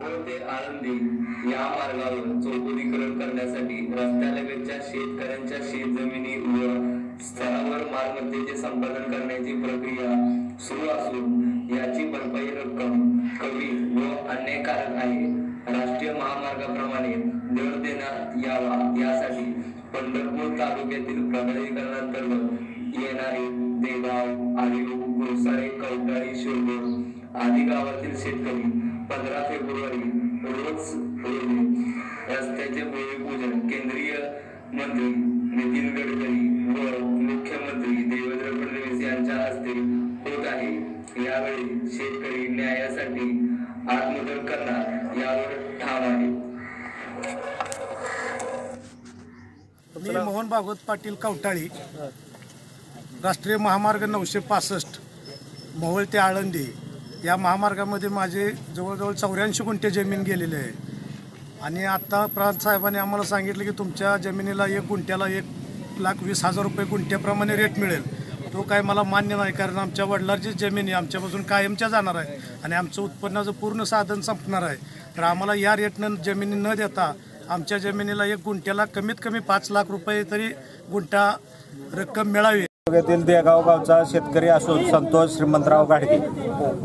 व ते आळंदी या मार्गावर चौपदीकरण करण्यासाठी रस्त्यालगतच्या शेतकऱ्यांच्या शेतजमिनी व स्तरावर मालमत्तेचे संपादन करण्याची प्रक्रिया सुरू असून याची भरपाई रक्कम कमी व अन्यायकारक आहे. राष्ट्रीय महामार्गाप्रमाणे दर देण्यात यावा यासाठी पंढरपूर तालुक्यातील प्रगतीकरणांतर्गत येणारे देगाव आडिव गोसारे कवटाळी शिरगोड आदी गावातील शेतकरी पंधरा फेब्रुवारी रोज रोजी रस्त्याचे भूमिपूजन केंद्रीय मंत्री नितीन गडकरी व मुख्यमंत्री देवेंद्र फडणवीस यांच्या हस्ते होत आहे. यावेळी शेतकरी न्यायासाठी आत्मदन करणार यावर ठाम आहे. मी मोहन भागवत पाटील कवटाळी राष्ट्रीय महामार्ग नऊशे पासष्ट मोहोळ ते आळंदी. या महामार्गामध्ये माझे जवळजवळ चौऱ्याऐंशी गुंठे जमीन गेलेली आहे. आणि आत्ता प्रांत साहेबांनी आम्हाला सांगितलं की तुमच्या जमिनीला एक गुंठ्याला एक लाख वीस हजार रुपये गुंठ्याप्रमाणे रेट मिळेल. तो काय मला मान्य नाही कारण आमच्या वडिलांची जमीन आहे आमच्यापासून कायमच्या जाणार आहे. आणि आमचं उत्पन्नाचं पूर्ण साधन संपणार आहे. तर आम्हाला या रेटनं जमिनी न देता आमच्या जमिनीला एक गुंठ्याला कमीत कमी पाच लाख रुपये तरी गुंठा रक्कम मिळावी. तालुक्यातील देगाव गावचा शेतकरी असून संतोष श्रीमंतराव गाडगे.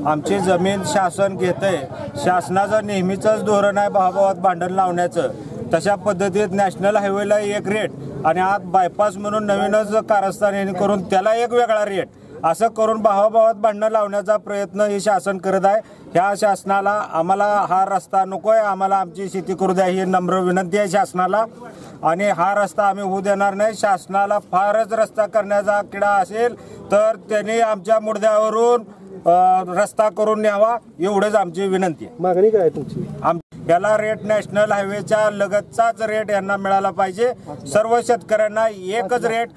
आमची जमीन शासन घेतंय. शासनाचं नेहमीचंच धोरण आहे भावाभावात भांडण लावण्याचं. तशा पद्धतीत नॅशनल हायवेला एक रेट आणि आत बायपास म्हणून नवीनच कारस्थान करून त्याला एक वेगळा रेट असं करून भावाभावात भांडणं लावण्याचा प्रयत्न हे शासन करत आहे. ह्या शासनाला आम्हाला हा रस्ता नको आहे आम्हाला आमची शेती करू द्या ही नम्र विनंती आहे शासनाला. आणि हा रस्ता आम्ही होऊ देणार नाही. शासनाला फारच रस्ता करण्याचा किडा असेल तर त्यांनी आमच्या मुडद्यावरून रस्ता करून न्यावा एवढंच आमची विनंती आहे. मागणी काय आहे तुमची? आम याला रेट नॅशनल हायवेच्या लगतचाच रेट यांना मिळाला पाहिजे. सर्व शेतकऱ्यांना एकच रेट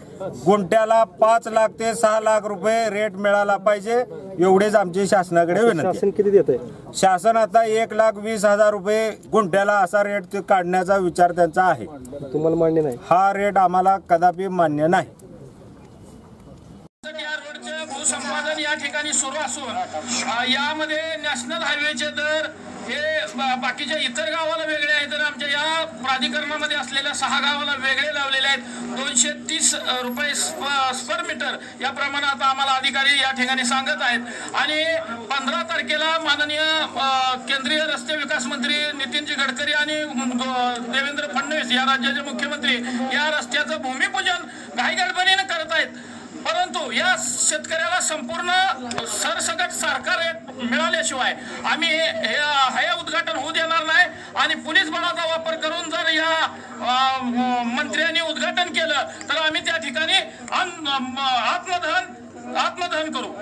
गुंठ्याला पाच लाख ते सहा लाख रुपये रेट मिळाला पाहिजे. एवढेच आमची शासनाकडे विनंती. शासन किती देत आहे शासन आता एक लाख वीस हजार रुपये गुंठ्याला असा रेट ते काढण्याचा विचार त्यांचा आहे. तुम्हाला मान्य नाही? हा रेट आम्हाला कदापि मान्य नाही या रोडचे भूसंपादन या ठिकाणी सुरू असून यामध्ये नॅशनल हायवेचे दर हे बाकीच्या इतर गावाला वेगळे आहेत तर आमच्या या प्राधिकरणामध्ये असलेल्या सहा गावाला वेगळे लावलेले आहेत. दोनशे तीस रुपये स्पर मीटर या प्रमाणात आम्हाला अधिकारी या ठिकाणी सांगत आहेत. आणि पंधरा तारखेला माननीय केंद्रीय रस्ते विकास मंत्री नितीनजी गडकरी आणि देवेंद्र फडणवीस या राज्याचे मुख्यमंत्री या रस्त्याचं भूमिपूजन घाईगडबडीनं या शेतकऱ्याला संपूर्ण सरसकट सारखा रेट मिळाल्याशिवाय आम्ही हे हे उद्घाटन होऊ देणार नाही. आणि पोलीस बळाचा वापर करून जर या मंत्र्यांनी उद्घाटन केलं तर आम्ही त्या ठिकाणी अन- आत्मदहन आत्मदहन करू.